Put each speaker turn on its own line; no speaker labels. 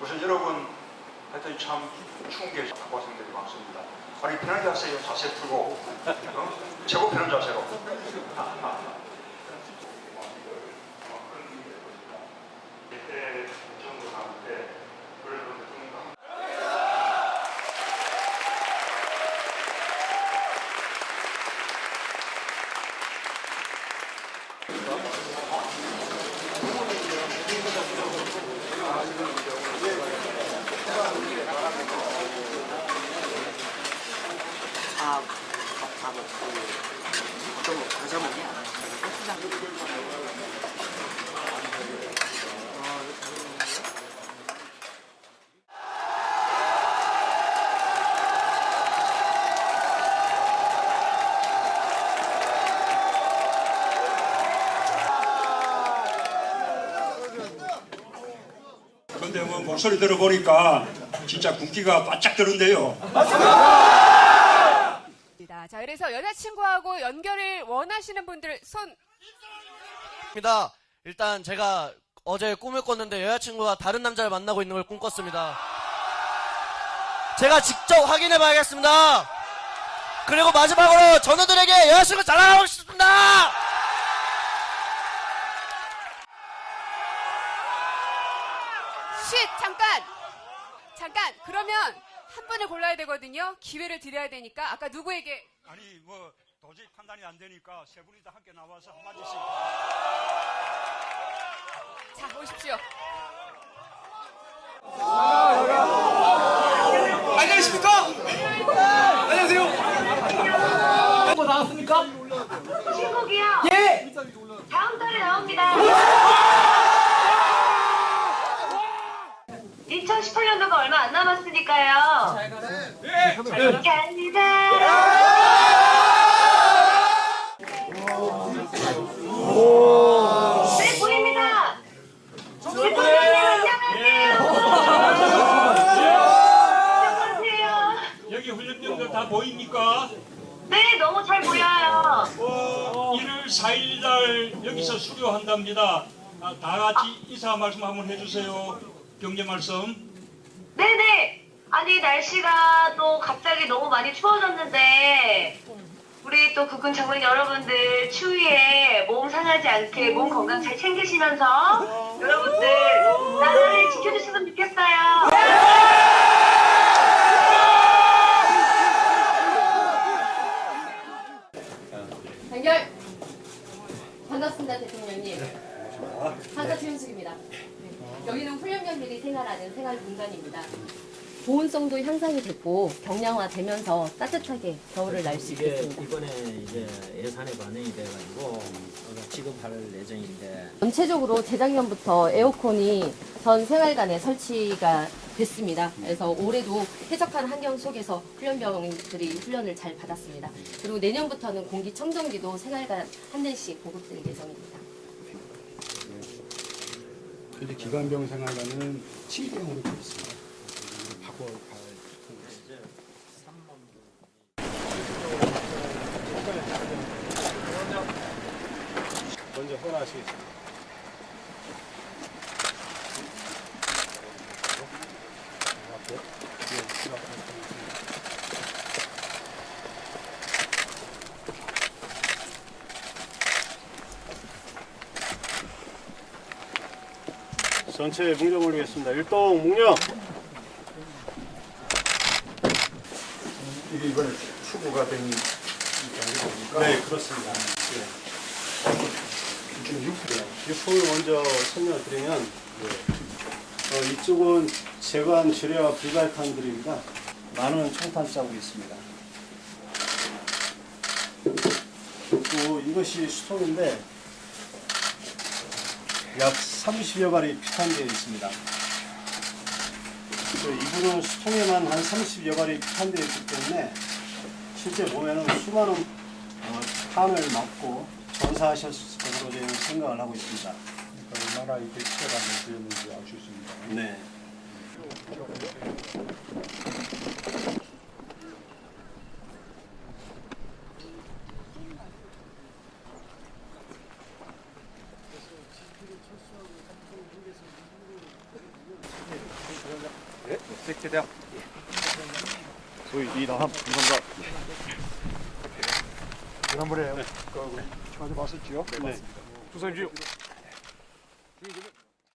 여러분 하여튼 참 추운 게 학과생들이 많습니다. 아니 편하게 하세요. 자세 풀고 어? 최고 편한 자세로. 이때 정부 가운데 그래도 대통령
다, 다 먹고 또 과자 먹냐?
근데 뭐 목소리 들어보니까 진짜 군기가 바짝 드는데요.
자, 그래서 여자친구하고 연결을 원하시는 분들 손
입니다. 일단 제가 어제 꿈을 꿨는데 여자친구가 다른 남자를 만나고 있는 걸 꿈꿨습니다. 제가 직접 확인해 봐야겠습니다. 그리고 마지막으로 전우들에게 여자친구 자랑하고 싶습니다.
잠깐! 잠깐! 그러면 한 분을 골라야 되거든요. 기회를 드려야 되니까. 아까 누구에게
아니 뭐 도저히 판단이 안 되니까 세 분이 다 함께 나와서 한마디씩.
자, 오십시오.
안녕하십니까? 안녕하세요. 뭐 나왔습니까?
신곡이요.
예.
다음 달에 나옵니다. 2018년도가 얼마 안 남았으니까요.
예.
갑니다. 네, 보입니다. 대통령님 안녕하세요. 안녕하세요.
여기 훈련병들 다 보입니까?
네, 너무 잘 보여요.
어, 1월 4일 날 여기서 수료한답니다. 아, 다 같이 인사 말씀 한번 해주세요. 경제 말씀.
네네. 아니 날씨가 또 갑자기 너무 많이 추워졌는데 우리 또 국군 장군 여러분들 추위에 몸 상하지 않게 몸 건강 잘 챙기시면서 여러분들 나라를 지켜주시면 좋겠어요.
단결 반갑습니다 대통령님 판사 최윤숙입니다 여기는 훈련병들이 생활하는 생활 공간입니다 보온성도 향상이 됐고 경량화되면서 따뜻하게 겨울을 날 수
이게
있겠습니다
이번에 이제 예산에 반영이 돼가지고 어, 지급할 예정인데
전체적으로 재작년부터 에어컨이 전 생활관에 설치가 됐습니다. 그래서 올해도 해적한 환경 속에서 훈련병들이 훈련을 잘 받았습니다. 그리고 내년부터는 공기청정기도 생활관 한 대씩 보급될 예정입니다.
근데 기관병 생활관은 7개형으로 되어 있습니다. 바꿔 갈 먼저 허락하시겠습니다. 전체 묵념 올리겠습니다. 일동 묵념.
이게 이번에 추구가 된 아니겠습니까?
네, 그렇습니다. 유품을 먼저 설명드리면 어, 이쪽은 제관 주례와 불발탄들입니다. 많은 총탄 자국이 있습니다. 또 이것이 수통인데 약 30여 발이 피탄되어 있습니다. 또 이분은 수통에만 한 30여 발이 피탄되어 있기 때문에 실제 보면은 수많은 어, 탄을 맞고 전사하셨을 것으로 저희는 생각을 하고 있습니다.
얼마나 이게 피해가 되었는지 알수 있습니다.
네.
대대학
소위 이다함 감사합니다.
지난번에 그 청와대 왔었지요?
네.
조선주